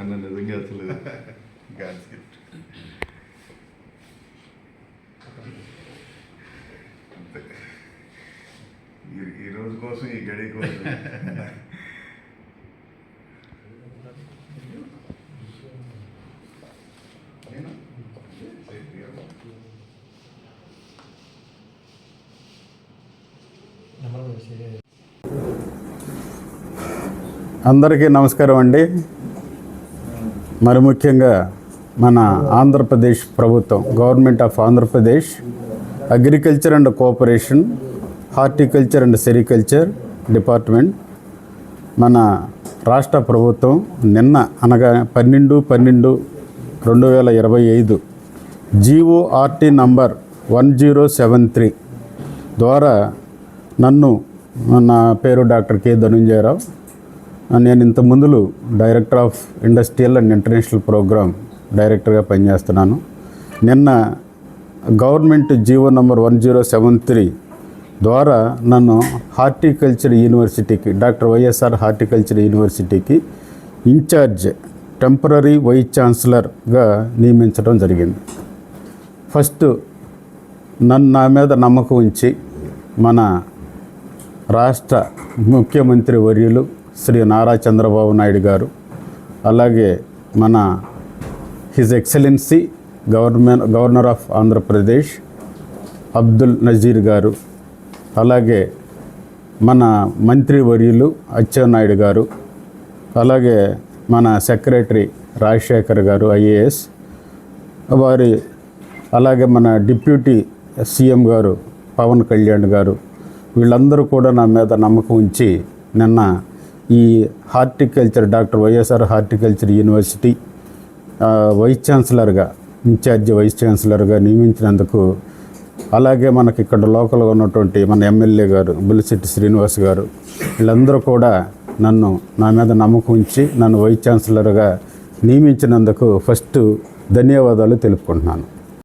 అన్న నిజంగా అసలు గాడ్ గిఫ్ట్ ఈ- రోజు కోసం ఈ గడి కోసం. అందరికీ నమస్కారం అండి. మరి ముఖ్యంగా మన ఆంధ్రప్రదేశ్ ప్రభుత్వం government of Andhra Pradesh agriculture and cooperation horticulture and sericulture department. మన రాష్ట్ర ప్రభుత్వం నిన్న అనగా పన్నెండు పన్నెండు రెండు వేల ఇరవై ఐదు G O R T number one zero seven three ద్వారా నన్ను నా పేరు డాక్టర్ కె ధనుంజయరావు. నేను ఇంత ముందులు director of industrial and international program డైరెక్టర్గా పనిచేస్తున్నాను. నిన్న government GO number one zero seven three ద్వారా నన్ను హార్టికల్చర్ యూనివర్సిటీకి డాక్టర్ వైఎస్ఆర్ హార్టికల్చర్ యూనివర్సిటీకి ఇన్ఛార్జ్ టెంపరీ వైస్ ఛాన్సలర్గా నియమించడం జరిగింది. ఫస్ట్ నన్ను నా మీద నమ్మకం ఉంచి మన రాష్ట్ర ముఖ్యమంత్రి వర్యులు శ్రీ నారా చంద్రబాబు నాయుడు గారు అలాగే మన his excellency government governor of Andhra Pradesh Abdul Nazeer గారు అలాగే మన మంత్రివర్యులు అచ్చెన్నాయుడు గారు అలాగే మన సెక్రటరీ రాజశేఖర్ గారు ఐఏఎస్ వారి అలాగే మన డిప్యూటీ సీఎం గారు పవన్ కళ్యాణ్ గారు వీళ్ళందరూ కూడా నా మీద నమ్మకం ఉంచి నిన్న ఈ horticulture doctor YSR horticulture university vice ఛాన్సలర్గా incharge vice ఛాన్సలర్గా నియమించినందుకు అలాగే మనకి ఇక్కడ లోకల్గా ఉన్నటువంటి మన ఎమ్మెల్యే గారు బుల్లిశెట్టి శ్రీనివాస్ గారు వీళ్ళందరూ కూడా నన్ను నా మీద నమ్మకం ఉంచి నన్ను వైస్ ఛాన్సలర్గా నియమించినందుకు ఫస్ట్ ధన్యవాదాలు తెలుపుకుంటున్నాను.